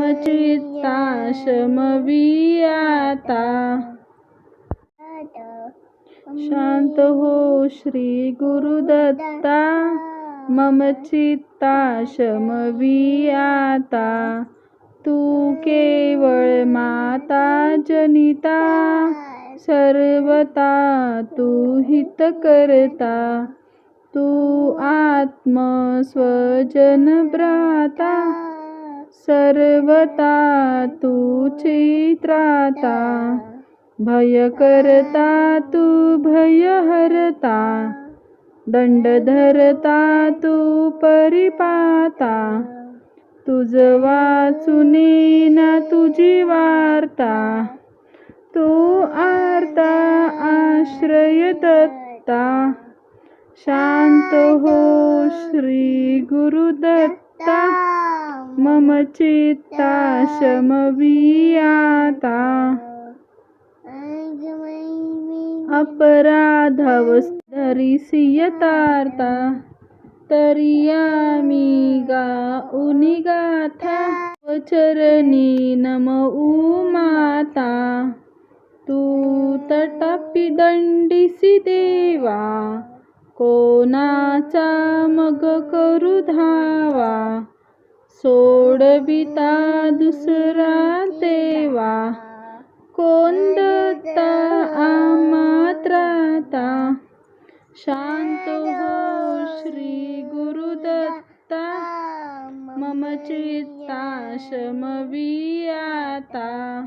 चित्ता शमवियाता शांत हो श्री गुरुदत्ता मम चित्ता शमवियाता तू केवळ माता जनिता सर्वता तू हित करता तू आत्म स्वजन भ्राता सर्वता तू चित्राता भय करता तू भय हरता दंड धरता तू परिपाता तुझ वाचुनी ना तुझी वार्ता तू आर्ता आश्रय दत्ता शांत हो श्री गुरुदत्ता मम चित्ता शमवियाता। अपराधवस्तरिसियतार्ता तरियामी गा उनिगाथा वचरणी नम उमाता तू तटपि दंडिसी देवा। कोणाचा मग करू धावा सोडविता दुसरा देवा. कोंदता आमात्राता. शांत हो श्री गुरुदत्ता. मम चित्ता शमवियाता